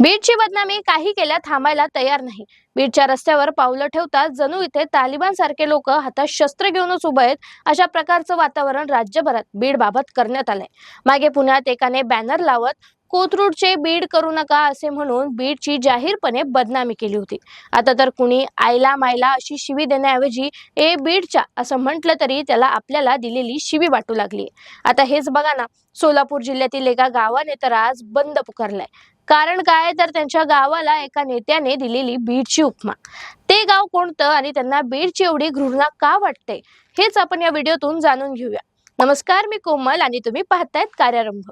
बीडची बदनामी काही केल्या थांबायला तयार नाही. बीडच्या रस्त्यावर पावलं ठेवतात जणू इथे तालिबान सारखे लोक हातात शस्त्र घेऊनच उभे आहेत अशा प्रकारचं वातावरण राज्यभरात बीड बाबत करण्यात आलंय. मागे पुण्यात एकाने बॅनर लावत कोथरूडचे बीड करू नका असे म्हणून बीडची जाहीरपणे बदनामी केली होती. आता तर कुणी आयला मायला अशी शिवी देण्याऐवजी ए बीडच्या असं म्हटलं तरी त्याला आपल्याला दिलेली शिवी वाटू लागली आता हेच बघा ना सोलापूर जिल्ह्यातील एका गावाने तर आज बंद पुकारलाय. कारण काय तर त्यांच्या गावाला एका नेत्याने दिलेली बीडची उपमा. ते गाव कोणतं आणि त्यांना बीडची एवढी घृणा का वाटते? हेच आपण या व्हिडिओतून जाणून घेऊया. नमस्कार मी कोमल आणि तुम्ही पाहतायत कार्यारंभ.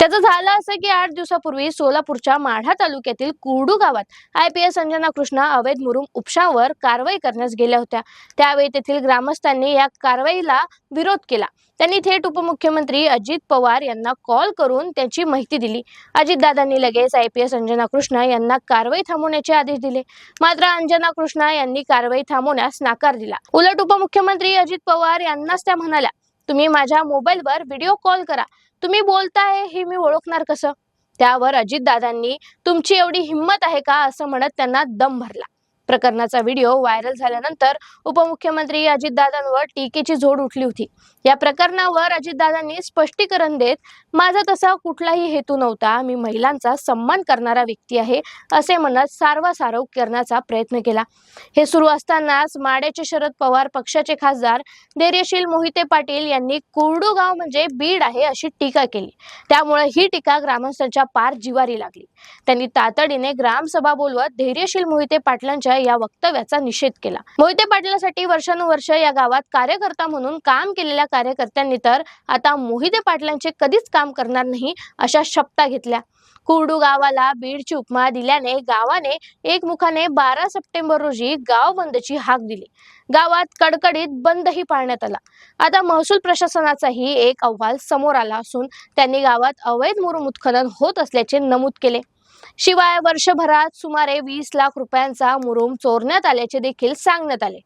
त्याचं झालं असं की आठ दिवसापूर्वी सोलापूरच्या माढा तालुक्यातील कुर्डू गावात I P S Anjana Krishna अवैध मुरुम उपशावर कारवाई करण्यास गेल्या होत्या. त्यावेळी तेथील ग्रामस्थांनी या कारवाईला विरोध केला. त्यांनी थेट उपमुख्यमंत्री अजित पवार यांना कॉल करून त्याची माहिती दिली. अजितदादांनी लगेच I P S Anjana Krishna यांना कारवाई थांबवण्याचे आदेश दिले. मात्र अंजना कृष्णा यांनी कारवाई थांबवण्यास नकार दिला. उलट उपमुख्यमंत्री अजित पवार यांनाच त्या म्हणाल्या तुम्ही माझ्या मोबाईलवर व्हिडिओ कॉल करा. तुम्ही बोलताय हे मी ओळखणार कसं? त्यावर अजितदादांनी तुमची एवढी हिंमत आहे का? असं म्हणत त्यांना दम भरला. प्रकरणाचा व्हिडिओ व्हायरल झाल्यानंतर उपमुख्यमंत्री अजितदादांवर टीकेची झोड उठली होती. या प्रकरणावर अजितदादांनी स्पष्टीकरण देत माझा तसा कुठलाही हेतू नव्हता. मी महिलांचा सन्मान करणारा व्यक्ती आहे असे म्हणत सारवासारव करण्याचा प्रयत्न केला. हे सुरू असतानाच माड्याचे शरद पवार पक्षाचे खासदार धैर्यशील मोहिते पाटील यांनी कुर्डूगाव म्हणजे बीड आहे अशी टीका केली. त्यामुळे ही टीका ग्रामस्थांच्या पार जिवारी लागली. त्यांनी तातडीने ग्रामसभा बोलवत धैर्यशील मोहिते पाटलांच्या या वक्तव्याचा निषेध केला. मोहिते पाटलासाठी वर्षानुवर्ष या गावात कार्यकर्ता म्हणून काम केलेल्या कार्यकर्त्यांनी तर आता मोहिते पाटलांचे कधीच काम करणार नाही अशा शपथा घेतल्या. कुर्डू गावाला बीडची उपमा दिल्याने गावाने एकमुखाने बारा सप्टेंबर रोजी गाव बंदची हाक दिली. गावात कडकडीत बंदही पाळण्यात आला. आता महसूल प्रशासनाचाही एक अहवाल समोर आला असून त्यांनी गावात अवैध मुरुम उत्खनन होत असल्याचे नमूद केले. शिवाय वर्षभरात सुमारे वीस लाख रुपयांचा मुरुम चोरण्यात आल्याचे देखील सांगण्यात आले.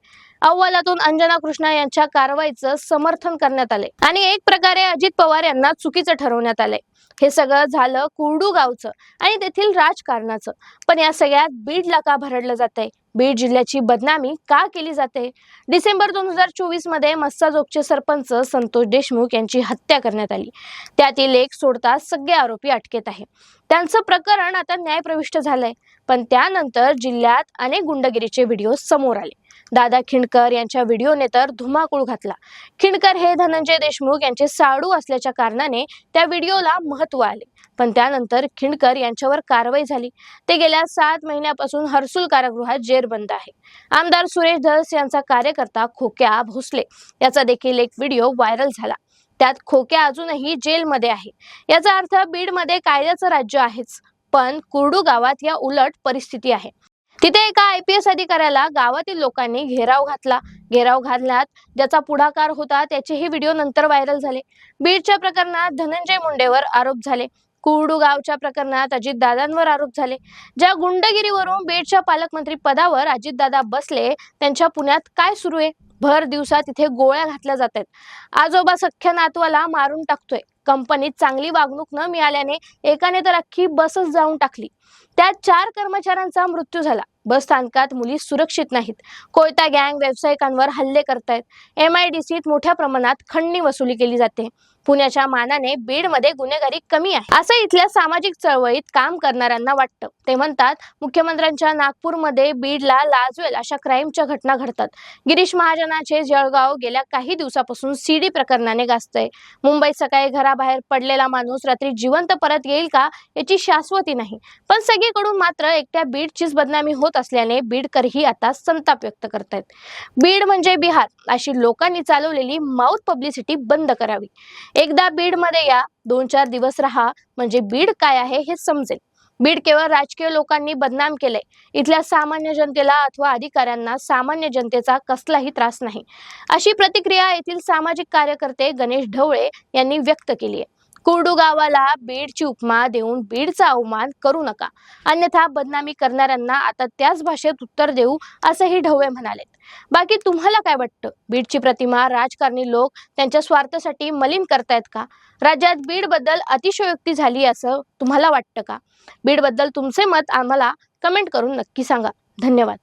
अहवालातून अंजना कृष्णा यांच्या कारवाईचं समर्थन करण्यात आले. आणि एक प्रकारे अजित पवार यांना चुकीचं ठरवण्यात आले. हे सगळं झालं कुर्डू गावचं आणि तेथील राजकारणाचं. पण या सगळ्यात बीडला का भरडलं जाते बीड जिल्ह्याची बदनामी का केली जाते? डिसेंबर दोन हजार चोवीसमध्ये मस्साजोगचे सरपंच संतोष देशमुख यांची हत्या करण्यात आली. त्यातील एक सोडता सगळे आरोपी अटकेत आहे. त्यांचं प्रकरण आता न्यायप्रविष्ट झालंय. पण त्यानंतर जिल्ह्यात अनेक गुंडगिरीचे व्हिडिओ समोर आले. दादा खिंडकर यांच्या व्हिडिओने तर धुमाकूळ घातला. खिंडकर हे धनंजय देशमुख यांचे साडू असल्याच्या कारणाने त्या व्हिडिओला महत्त्व आले. पण त्यानंतर खिंडकर यांच्यावर कारवाई झाली. ते गेल्या सात महिन्यापासून हर्सुल कारागृहात जेरबंद आहे. आमदार सुरेश धस यांचा कार्यकर्ता खोक्या भोसले याचा देखील एक व्हिडिओ व्हायरल झाला. त्यात खोक्या अजूनही जेलमध्ये आहे. याचा अर्थ बीडमध्ये कायद्याचं राज्य आहेच. पण कुर्डू गावात या उलट परिस्थिती आहे. तिथे एका आय पी एस अधिकाऱ्याला गावातील लोकांनी घेराव घातला. घेराव घातल्यात ज्याचा पुढाकार होता त्याचेही व्हिडिओ नंतर व्हायरल झाले. बीडच्या प्रकरणात धनंजय मुंडेवर आरोप झाले. कुर्डू गावच्या प्रकरणात अजितदादांवर आरोप झाले. ज्या गुंडगिरीवरून बीडच्या पालकमंत्री पदावर अजितदादा बसले त्यांच्या पुण्यात काय सुरू आहे? भर दिवसात तिथे गोळ्या घातल्या जात आहेत. आजोबा सख्या नातवाला मारून टाकतोय. कंपनीत चांगली वागणूक न मिळाल्याने एकाने तर अख्खी बसच जाऊन टाकली. त्यात चार कर्मचाऱ्यांचा मृत्यू झाला. बस स्थानकात मुली सुरक्षित नाहीत. कोयता गँग व्यावसायिकांवर हल्ले करतायत. एम आय डी सीत मोठ्या प्रमाणात खंडणी वसुली केली जाते. पुण्याच्या मानाने बीडमध्ये गुन्हेगारी कमी आहे. असं इथल्या सामाजिक चळवळीत काम करणाऱ्यांना वाटतं. ते म्हणतात मुख्यमंत्र्यांच्या नागपूरमध्ये बीडला लाजवेल अशा क्राईमच्या घटना घडतात. गिरीश महाजनाचे जळगाव गेल्या काही दिवसापासून सीडी प्रकरणाने गाजतंय. मुंबईत सकाळी घराबाहेर पडलेला माणूस रात्री जिवंत परत येईल का याची शाश्वती नाही. पण सगळीकडून मात्र एकट्या बीडचीच बदनामी होत असल्याने बीडकरही आता संताप व्यक्त करतायत. बीड म्हणजे बिहार अशी लोकांनी चालवलेली माउथ पब्लिसिटी बंद करावी. एकदा बीडमध्ये या दोन चार दिवस राहा म्हणजे बीड काय आहे हे समजेल. बीड केवळ राजकीय लोकांनी बदनाम केले इथल्या सामान्य जनतेला अथवा अधिकाऱ्यांना सामान्य जनतेचा कसलाही त्रास नाही. अशी प्रतिक्रिया येथील सामाजिक कार्यकर्ते गणेश ढवळे यांनी व्यक्त केली आहे. कुर्डू गावाला बीडची उपमा देऊन बीडचा अवमान करू नका. अन्यथा बदनामी करणाऱ्यांना आता त्याच भाषेत उत्तर देऊ असंही ढवळे म्हणालेत. बाकी तुम्हाला काय वाटतं? बीडची प्रतिमा राजकारणी लोक त्यांच्या स्वार्थासाठी मलिन करतायत का? राज्यात बीडबद्दल अतिशयोक्ती झाली असं तुम्हाला वाटतं का? बीडबद्दल तुमचे मत आम्हाला कमेंट करून नक्की सांगा. धन्यवाद.